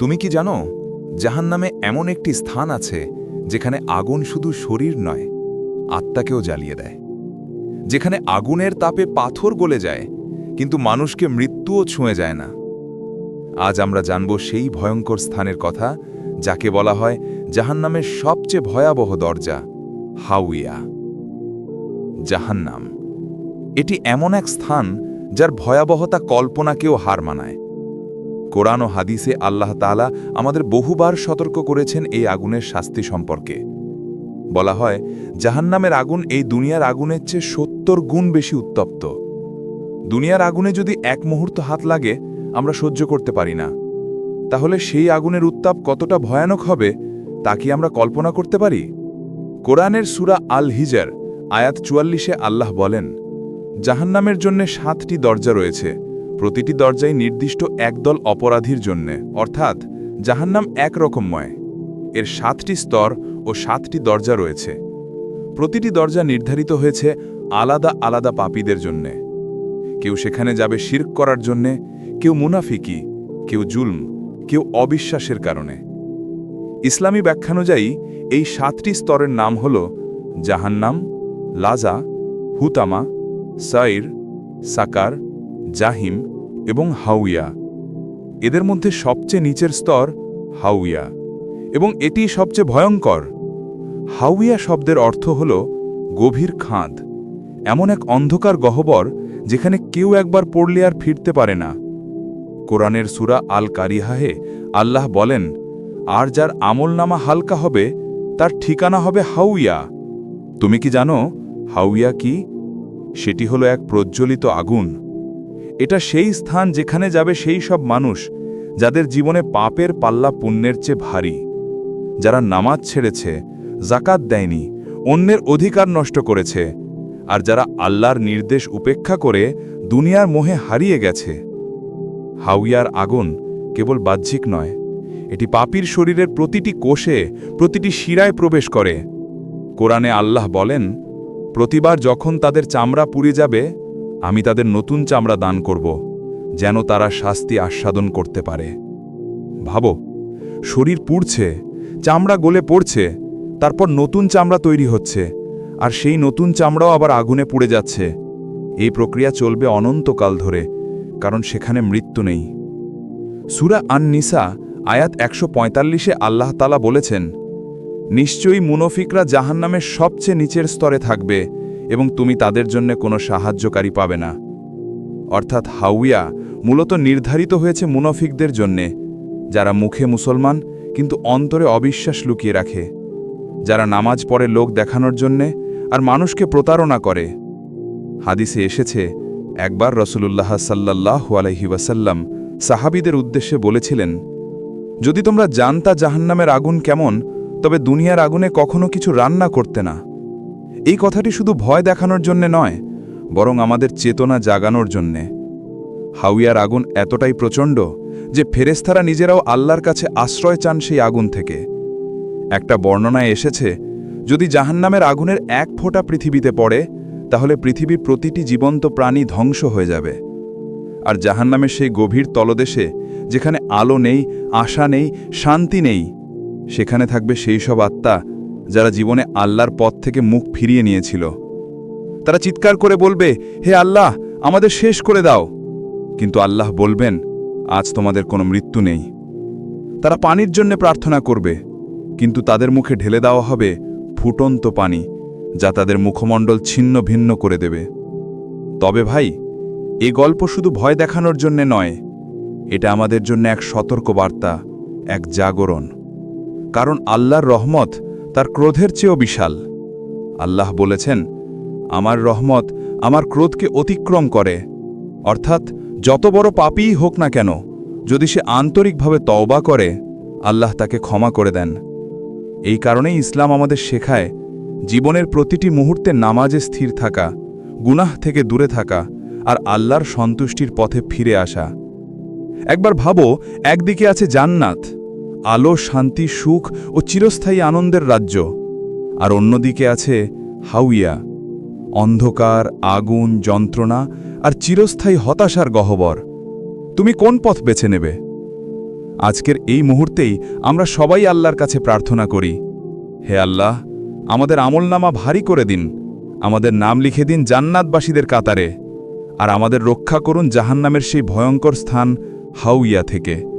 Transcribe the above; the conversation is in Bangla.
তুমি কি জানো, জাহান্নামে এমন একটি স্থান আছে যেখানে আগুন শুধু শরীর নয়, আত্মাকেও জ্বালিয়ে দেয়। যেখানে আগুনের তাপে পাথর গলে যায়, কিন্তু মানুষকে মৃত্যুও ছুঁয়ে যায় না। আজ আমরা জানব সেই ভয়ঙ্কর স্থানের কথা, যাকে বলা হয় জাহান্নামের সবচেয়ে ভয়াবহ দরজা, হাউইয়া। জাহান্নাম, এটি এমন এক স্থান যার ভয়াবহতা কল্পনাকেও হার মানায়। কোরআন ও হাদিসে আল্লাহ তাআলা আমাদের বহুবার সতর্ক করেছেন এই আগুনের শাস্তি সম্পর্কে। বলা হয়, জাহান্নামের আগুন এই দুনিয়ার আগুনের চেয়ে সত্তর গুণ বেশি উত্তপ্ত। দুনিয়ার আগুনে যদি এক মুহূর্ত হাত লাগে, আমরা সহ্য করতে পারি না। তাহলে সেই আগুনের উত্তাপ কতটা ভয়ানক হবে, তা কি আমরা কল্পনা করতে পারি? কোরআনের সুরা আল হিজার আয়াত চুয়াল্লিশে আল্লাহ বলেন, জাহান্নামের জন্য সাতটি দরজা রয়েছে। প্রতিটি দরজাই নির্দিষ্ট একদল অপরাধীর জন্যে, অর্থাৎ জাহান্নাম একরকমময়। এর সাতটি স্তর ও সাতটি দরজা রয়েছে। প্রতিটি দরজা নির্ধারিত হয়েছে আলাদা আলাদা পাপীদের জন্যে। কেউ সেখানে যাবে শির্ক করার জন্যে, কেউ মুনাফিকি, কেউ জুলম, কেউ অবিশ্বাসের কারণে। ইসলামী ব্যাখ্যানুযায়ী এই সাতটি স্তরের নাম হল জাহান্নাম, লাজা, হুতামা, সাইর, সাকার জাহিম এবং হাউইয়া এদের মধ্যে সবচেয়ে নিচের স্তর হাউইয়া এবং এটি সবচেয়ে ভয়ঙ্কর। হাউইয়া শব্দের অর্থ হল গভীর খাঁদ। এমন এক অন্ধকার গহ্বর যেখানে কেউ একবার পড়লে আর ফিরতে পারে না। কোরআনের সুরা আল কারিহাহে আল্লাহ বলেন, আর যার আমলনামা হালকা হবে, তার ঠিকানা হবে হাউইয়া তুমি কি জানো হাউইয়া কি? সেটি হলো এক প্রজ্বলিত আগুন। এটা সেই স্থান যেখানে যাবে সেই সব মানুষ যাদের জীবনে পাপের পাল্লা পুণ্যের চেয়ে ভারী। যারা নামাজ ছেড়েছে জাকাত দেয়নি, অন্যের অধিকার নষ্ট করেছে, আর যারা আল্লাহর নির্দেশ উপেক্ষা করে দুনিয়ার মোহে হারিয়ে গেছে। হাউইয়ার আগুন কেবল বাহ্যিক নয়, এটি পাপীর শরীরের প্রতিটি কোষে, প্রতিটি শিরায় প্রবেশ করে। কোরআনে আল্লাহ বলেন, প্রতিবার যখন তাদের চামড়া পুড়ে যাবে আমি তাদের নতুন চামড়া দান করব, যেন তারা শাস্তি আস্বাদন করতে পারে। ভাবো, শরীর পুড়ছে, চামড়া গলে পড়ছে, তারপর নতুন চামড়া তৈরি হচ্ছে, আর সেই নতুন চামড়াও আবার আগুনে পুড়ে যাচ্ছে। এই প্রক্রিয়া চলবে অনন্তকাল ধরে, কারণ সেখানে মৃত্যু নেই। সুরা আন নিসা আয়াত একশো পঁয়তাল্লিশে আল্লাহতালা বলেছেন, নিশ্চয়ই মুনফিকরা জাহান্নামের সবচেয়ে নিচের স্তরে থাকবে এবং তুমি তাদের জন্য কোনো সাহায্যকারী পাবে না। অর্থাৎ হাউইয়া মূলত নির্ধারিত হয়েছে মুনফিকদের জন্যে, যারা মুখে মুসলমান কিন্তু অন্তরে অবিশ্বাস লুকিয়ে রাখে, যারা নামাজ পড়ে লোক দেখানোর জন্যে আর মানুষকে প্রতারণা করে। হাদিসে এসেছে, একবার রসুলুল্লাহ সাল্লাহ আলহি ওয়াসাল্লাম সাহাবিদের উদ্দেশ্যে বলেছিলেন, যদি তোমরা জানতা জাহান্নামের আগুন কেমন, তবে দুনিয়ার আগুনে কখনো কিছু রান্না করতে না। এই কথাটি শুধু ভয় দেখানোর জন্যে নয়, বরং আমাদের চেতনা জাগানোর জন্যে। হাউইয়ার আগুন এতটাই প্রচণ্ড যে ফেরেস্তারা নিজেরাও আল্লাহর কাছে আশ্রয় চান সেই আগুন থেকে। একটা বর্ণনায় এসেছে, যদি জাহান্নামের আগুনের এক ফোঁটা পৃথিবীতে পড়ে, তাহলে পৃথিবীর প্রতিটি জীবন্ত প্রাণী ধ্বংস হয়ে যাবে। আর জাহান্নামের সেই গভীর তলদেশে, যেখানে আলো নেই, আশা নেই, শান্তি নেই, সেখানে থাকবে সেই সব আত্মা যারা জীবনে আল্লাহর পথ থেকে মুখ ফিরিয়ে নিয়েছিল। তারা চিৎকার করে বলবে, হে আল্লাহ, আমাদের শেষ করে দাও। কিন্তু আল্লাহ বলবেন, আজ তোমাদের কোনো মৃত্যু নেই। তারা পানির জন্য প্রার্থনা করবে, কিন্তু তাদের মুখে ঢেলে দেওয়া হবে ফুটন্ত পানি, যা তাদের মুখমণ্ডল ছিন্ন ভিন্ন করে দেবে। তবে ভাই, এ গল্প শুধু ভয় দেখানোর জন্যে নয়, এটা আমাদের জন্য এক সতর্ক বার্তা এক জাগরণ। কারণ আল্লাহর রহমত তার ক্রোধের চেয়েও বিশাল। আল্লাহ বলেছেন, আমার রহমত আমার ক্রোধকে অতিক্রম করে। অর্থাৎ, যত বড় পাপীই হোক না কেন, যদি সে আন্তরিকভাবে তওবা করে, আল্লাহ তাকে ক্ষমা করে দেন। এই কারণেই ইসলাম আমাদের শেখায়, জীবনের প্রতিটি মুহূর্তে নামাজে স্থির থাকা, গুনাহ থেকে দূরে থাকা, আর আল্লাহর সন্তুষ্টির পথে ফিরে আসা। একবার ভাবো, একদিকে আছে জান্নাত আলো, শান্তি, সুখ ও চিরস্থায়ী আনন্দের রাজ্য। আর অন্যদিকে আছে হাউইয়া অন্ধকার, আগুন, যন্ত্রণা আর চিরস্থায়ী হতাশার গহ্বর। তুমি কোন পথ বেছে নেবে? আজকের এই মুহূর্তেই আমরা সবাই আল্লাহর কাছে প্রার্থনা করি। হে আল্লাহ, আমাদের আমলনামা ভারী করে দিন। আমাদের নাম লিখে দিন জান্নাতবাসীদের কাতারে। আর আমাদের রক্ষা করুন জাহান্নামের সেই ভয়ঙ্কর স্থান হাউইয়া থেকে।